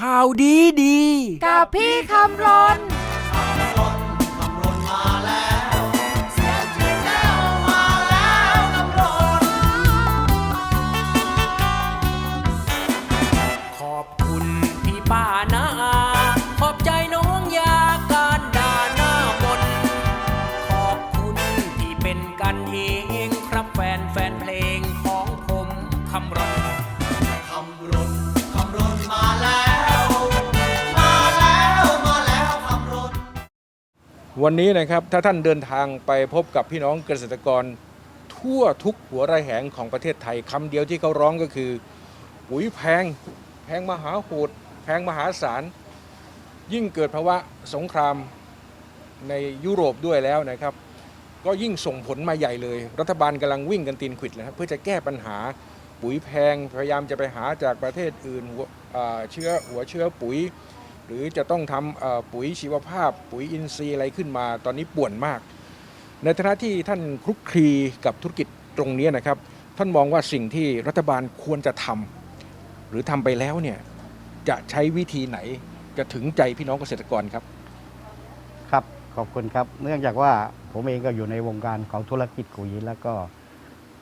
ข่าวดีดี กับพี่คำรน วันนี้นะครับถ้าท่านเดินทางไปพบกับพี่น้องเกษตรกร ทั่วทุกหัวระแหงของประเทศไทยคำเดียวที่เขาร้องก็คือปุ๋ยแพง แพงมหาโหดแพงมหาศาล ยิ่งเกิดภาวะสงครามในยุโรปด้วยแล้วนะครับ ก็ยิ่งส่งผลมาใหญ่เลย รัฐบาลกำลังวิ่งกันตีนขิดเลยครับเพื่อจะแก้ปัญหาปุ๋ยแพงพยายามจะไปหาจากประเทศอื่นหัวเชื้อหัวเชื้อปุ๋ย หรือจะต้องทำปุ๋ยชีวภาพ ปุ๋ยอินทรีย์อะไรขึ้นมา ตอนนี้ป่วนมาก ในฐานะที่ท่านคลุกคลีกับธุรกิจตรงนี้นะครับ ท่านมองว่าสิ่งที่รัฐบาลควรจะทำหรือทำไปแล้วเนี่ยจะใช้วิธีไหนจะถึงใจพี่น้องเกษตรกรครับ ครับขอบคุณครับ เนื่องจากว่าผมเองก็อยู่ในวงการของธุรกิจปุ๋ยแล้วก็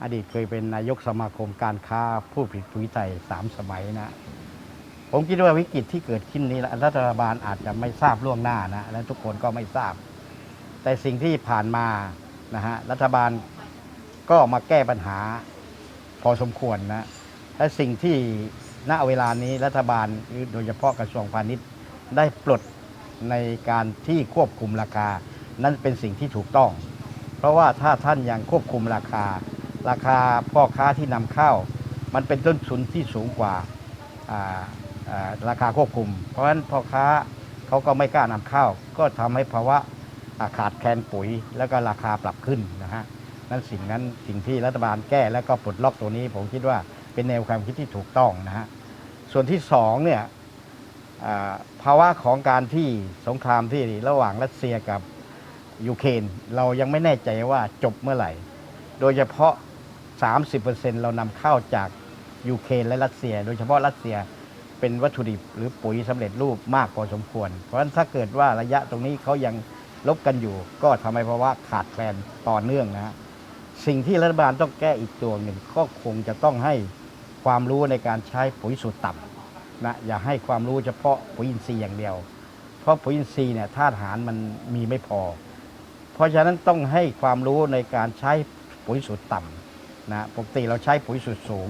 อดีตเคยเป็นนายกสมาคมการค้าผู้ผลิตปุ๋ยไทยสามสมัยนะ ผมคิดว่าวิกฤตที่เกิดขึ้นนี้รัฐบาลอาจจะไม่ทราบล่วงหน้านะและทุกคนก็ไม่ทราบ แต่สิ่งที่ผ่านมานะฮะรัฐบาลก็มาแก้ปัญหาพอสมควรนะและสิ่งที่ณเวลานี้รัฐบาลโดยเฉพาะกระทรวงพาณิชย์ได้ปลดในการที่ควบคุมราคา นั่นเป็นสิ่งที่ถูกต้อง เพราะว่าถ้าท่านยังควบคุมราคา ราคาพ่อค้าที่นำเข้า มันเป็นต้นทุนที่สูงกว่า ราคาควบคุม เพราะฉะนั้นพ่อค้าเขาก็ไม่กล้านำเข้า ก็ทำให้ภาวะาขาดแคลนปุ๋ย แล้วก็ราคาปรับขึ้นนะฮะนั่นสิ่งนั้นสิ่งที่รัฐบาลแก้แล้วก็ปลดล็อกตัวนี้ ผมคิดว่าเป็นแนวความคิดที่ถูกต้องนะฮะส่วนที่สองเนี่ยภาวะของการที่สงครามที่ระหว่างรัสเซียกับยูเครนเรายังไม่แน่ใจว่าจบเมื่อไหร่ โดยเฉพาะ 30%เรานำเข้าจากยูเครนและรัสเซีย โดยเฉพาะรัสเซีย เป็นวัตถุดิบหรือปุ๋ยสำเร็จรูปมากพอสมควร เพราะฉะนั้นถ้าเกิดว่าระยะตรงนี้เขายังลบกันอยู่ ก็ทำให้ภาวะขาดแคลนต่อเนื่องนะฮะสิ่งที่รัฐบาลต้องแก้อีกตัวหนึ่งก็คงจะต้องให้ความรู้ในการใช้ปุ๋ยสูตรต่ำนะอย่าให้ความรู้เฉพาะปุ๋ยอินทรีย์อย่างเดียว เพราะปุ๋ยอินทรีย์เนี่ยธาตุอาหารมันมีไม่พอ เพราะฉะนั้นต้องให้ความรู้ในการใช้ปุ๋ยสูตรต่ำนะปกติเราใช้ปุ๋ยสูตรสูง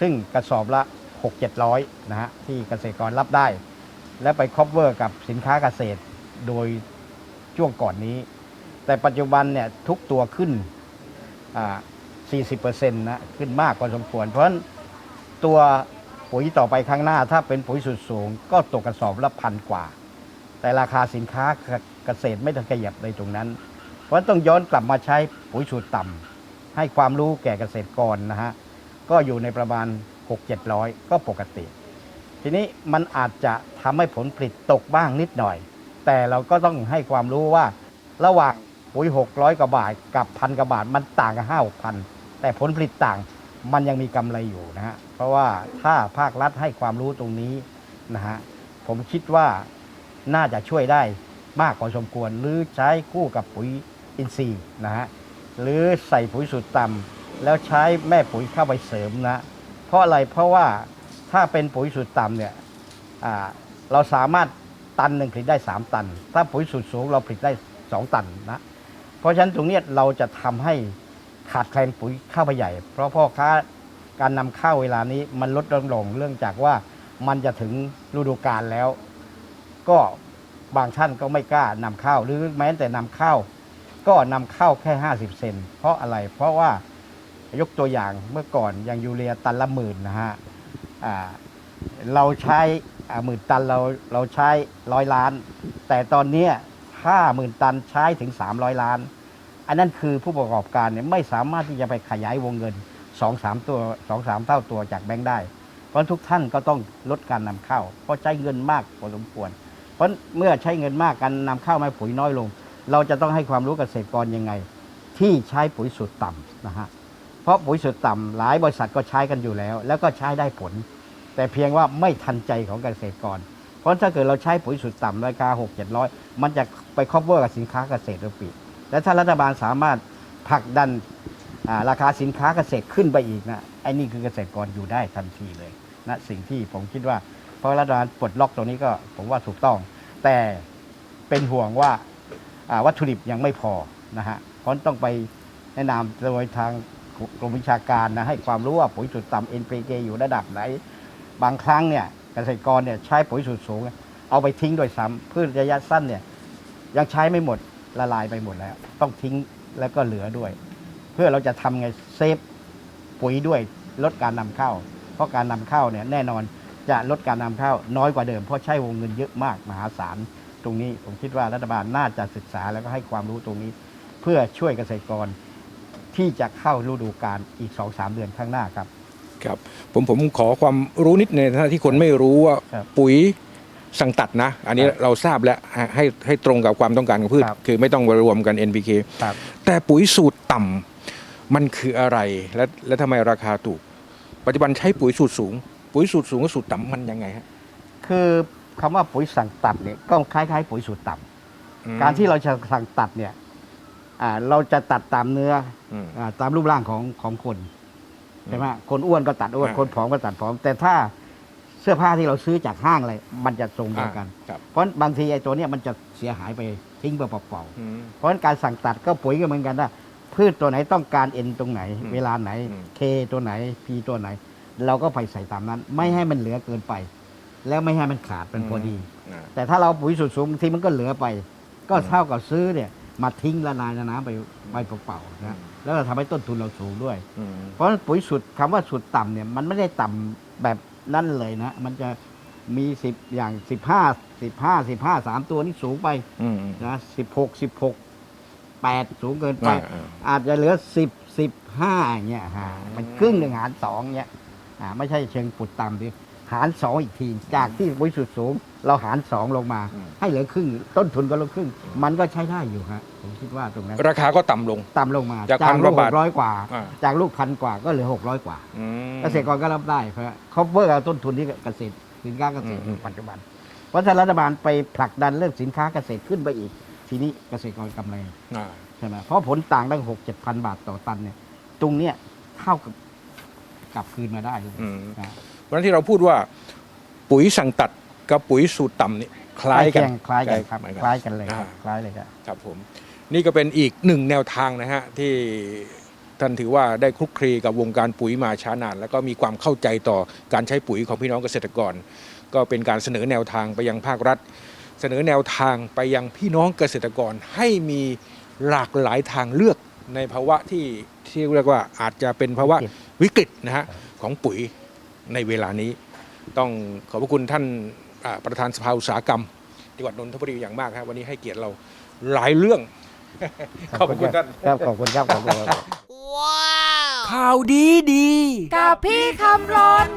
ซึ่งกระสอบละ 6 700 นะฮะที่เกษตรกรรับได้ และไปครอบเวอร์กับสินค้าเกษตรโดยช่วงก่อนนี้ แต่ปัจจุบันเนี่ยทุกตัวขึ้นอ่า40%นะขึ้นมากพอสมควร เพราะฉะนั้นตัวปุ๋ยต่อไปข้างหน้าถ้าเป็นปุ๋ยสุดสูง ก็ตกกระสอบละพันกว่า แต่ราคาสินค้าเกษตรไม่ต้องขยับในตรงนั้น เพราะต้องย้อนกลับมาใช้ปุ๋ยสูตรต่ำให้ความรู้แก่เกษตรกรนะฮะ ก็อยู่ในประมาณ 6 700 ก็ปกติ ทีนี้มันอาจจะทำให้ผลผลิตตกบ้างนิดหน่อย แต่เราก็ต้องให้ความรู้ว่า ระหว่างปุ๋ย 600กว่าบาทกับพันกว่าบาทมันต่างกันห้าพันแต่ผลผลิตต่างมันยังมีกำไรอยู่นะฮะเพราะว่าถ้าภาครัฐให้ความรู้ตรงนี้นะฮะผมคิดว่าน่าจะช่วยได้มากพอสมควร หรือใช้คู่กับปุ๋ยอินทรีย์นะฮะหรือใส่ปุ๋ยสูตรต่ำแล้วใช้แม่ปุ๋ยเข้าไปเสริมนะ เพราะอะไรเพราะว่าถ้าเป็นปุ๋ยสูตรต่ำเนี่ยเราสามารถตันหนึ่งผลิตได้ 3 ตัน ถ้าปุ๋ยสูตรสูงเราผลิตได้ 2 ตันนะเพราะฉะนั้นตรงนี้เราจะทำให้ขาดแคลนปุ๋ยข้าไปใหญ่ เพราะพ่อค้าการนำเข้าวเวลานี้มันลดลงลงเรื่องจากว่ามันจะถึงฤดูกาลแล้ว ก็บางท่านก็ไม่กล้านำเข้าวหรือแม้แต่นำเข้าวก็นำเข้าวแค่ 50 เซนเพราะอะไรเพราะว่า ยกตัวอย่างเมื่อก่อนอย่างยูเรียตันละหมื่นนะฮะเราใช้หมื่นตันเราเราใช้ร้อยล้าน แต่ตอนนี้ห้าหมื่นตันใช้ถึง 300 ล้าน อันนั้นคือผู้ประกอบการเนี่ยไม่สามารถที่จะไปขยายวงเงิน2อสามตัวสองสามเท่าตัวจากแบงค์ได้ เพราะทุกท่านก็ต้องลดการนำเข้า เพราะใช้เงินมากพอสมควร เพราะเมื่อใช้เงินมากการนำเข้ามาปุ๋ยน้อยลง เราจะต้องให้ความรู้เกษตรกรยังไง ที่ใช้ปุ๋ยสูตรต่ำนะฮะ เพราะปุ๋ยสูตรต่ำหลายบริษัทก็ใช้กันอยู่แล้ว แล้วก็ใช้ได้ผล แต่เพียงว่าไม่ทันใจของเกษตรกร เพราะถ้าเกิดเราใช้ปุ๋ยสุดต่ำราคา 6 7 0 0 มันจะไปครอบเวอร์กับสินค้าเกษตรปีและถ้ารัฐบาลสามารถผลักดันราคาสินค้าเกษตรขึ้นไปอีกนะไอ้นี่คือเกษตรกรอยู่ได้ทันทีเลยนะสิ่งที่ผมคิดว่าเพราะรัฐบาลปลดล็อกตรงนี้ก็ผมว่าถูกต้อง แต่เป็นห่วงว่าวัตถุดิบยังไม่พอนะฮะเพราะต้องไปแนะนำโดยทาง กรมวิชาการนะให้ความรู้ว่าปุ๋ยสุดต่ำ NPK อยู่ระดับไหน บางครั้งเนี่ยเกษตรกรเนี่ยใช้ปุ๋ยสูตรสูง เอาไปทิ้งโดยซ้ำพืชระยะสั้นเนี่ยยังใช้ไม่หมดละลายไปหมดแล้ว ต้องทิ้งแล้วก็เหลือด้วย เพื่อเราจะทำไงเซฟปุ๋ยด้วยลดการนำเข้า เพราะการนำเข้าเนี่ยแน่นอนจะลดการนำเข้าน้อยกว่าเดิมเพราะใช้วงเงินเยอะมากมหาศาลตรงนี้ผมคิดว่ารัฐบาลน่าจะศึกษาแล้วก็ให้ความรู้ตรงนี้ เพื่อช่วยเกษตรกร ที่จะเข้าฤดูกาลอีก 2-3 เดือนข้างหน้าครับ ครับผมผมขอความรู้นิดในฐานะที่คนไม่รู้ว่าครับปุ๋ยสั่งตัดนะ อันนี้ครับเราทราบแล้วให้ให้ให้ตรงกับความต้องการของพืช ครับ คือไม่ต้องรวมกัน NPK ครับ แต่ปุ๋ยสูตรต่ำมันคืออะไร และและทำไมราคาถูก ปัจจุบันใช้ปุ๋ยสูตรสูง ปุ๋ยสูตรสูงกับสูตรต่ำมันยังไงฮะคือคำว่าปุ๋ยสั่งตัดเนี่ยก็คล้ายๆ ปุ๋ยสูตรต่ำอืมการที่เราจะสั่งตัดเนี่ย อ่าเราจะตัดตามเนื้ออืมอาตามรูปร่างของของคนใช่ไหมคนอ้วนก็ตัดอ้วน อ่า คนผอมก็ตัดผอม แต่ถ้าเสื้อผ้าที่เราซื้อจากห้างอะไรมันจะทรงเดียวกันครับเพราะบางทีไอ้ตัวเนี้ยมันจะเสียหายไปทิ้งไปเปล่าอืมๆเพราะฉะนั้นการสั่งตัดก็ปุ๋ยก็เหมือนกันนะพืชตัวไหนต้องการเอ็นตรงไหน อืมเวลาไหนอืม เคตัวไหนพีตัวไหน เราก็ไปใส่ตามนั้น ไม่ให้มันเหลือเกินไป แล้วไม่ให้มันขาดเป็นพอดี อ่า แต่ถ้าเราปุ๋ยสูตรสูงบางทีมันก็เหลือไป ก็เท่ากับซื้อเนี่ย มาทิ้งละลายในน้ำไปไปเปล่าๆนะแล้วเราทำให้ต้นทุนเราสูงด้วย อืมเพราะฉะนั้นปุ๋ยสูตรคำว่าสูตรต่ำเนี่ยมันไม่ได้ต่ำแบบนั่นเลยนะ มันจะมีสิบอย่างสิบห้าสิบห้าสิบห้าสามตัวนี่สูงไปอืมนะสิบหกสิบหกแปดสูงเกินไป อ่าอ่า อาจจะเหลือสิบสิบห้าอย่างเงี้ยฮะมันครึ่งหนึ่งหารสองเงี้ยอ่าไม่ใช่เชิงปุดต่ำดิ หารสองอีกที จากที่ปุ๋ยสูตรสูง เราหารสองลงมาอืมให้เหลือครึ่ง ต้นทุนก็ลดครึ่ง มันก็ใช้ได้อยู่ฮะผมคิดว่าตรงนั้น ราคาก็ต่ำลง ต่ำลงมาจากพันลูกกว่าบาทหกร้อยกว่า อ่า จากลูกพันกว่าก็เหลือหกร้อยกว่า อืม เกษตรกรก็รับได้เพราะเขาเพิ่มเอาต้นทุนที่เกษตรสินค้าเกษตรอืม ปัจจุบัน เพราะถ้ารัฐบาลไปผลักดันเรื่องสินค้าเกษตรขึ้นไปอีก ทีนี้เกษตรกรกำไรอ่าใช่ไหมเพราะผลต่างตั้งหกเจ็ดพันบาทต่อตันเนี่ย ตรงเนี้ยเท่ากับกลับคืนมาได้เลยอืม นะเพ ราะฉะนั้นที่เราพูดว่าปุ๋ยสั่งตัดกับปุ๋ยสูตรต่ำนี่คล้ายกันคล้ายกันครับเหมือนคล้ายกันเลยครับอ่าคล้ายเลยครับครับผมนี่ก็เป็นอีกหนึ่งแนวทางนะฮะที่ท่านถือว่าได้คลุกคลีกับวงการปุ๋ยมาช้านาน แล้วก็มีความเข้าใจต่อการใช้ปุ๋ยของพี่น้องเกษตรกร ก็เป็นการเสนอแนวทางไปยังภาครัฐ เสนอแนวทางไปยังพี่น้องเกษตรกรให้มีหลากหลายทางเลือกในภาวะที่ที่เรียกว่าอาจจะเป็นภาวะวิกฤตวิกฤตนะฮะของปุ๋ย ในเวลานี้ ต้องขอบพระคุณท่านอ่าประธานสภาอุตสาหกรรมจังหวัดนนทบุรีอย่างมากครับวันนี้ให้เกียรติเราหลายเรื่อง ขอบพระคุณท่านครับขอบคุณครับขอบคุณครับข่าวดีดี กับพี่คำรน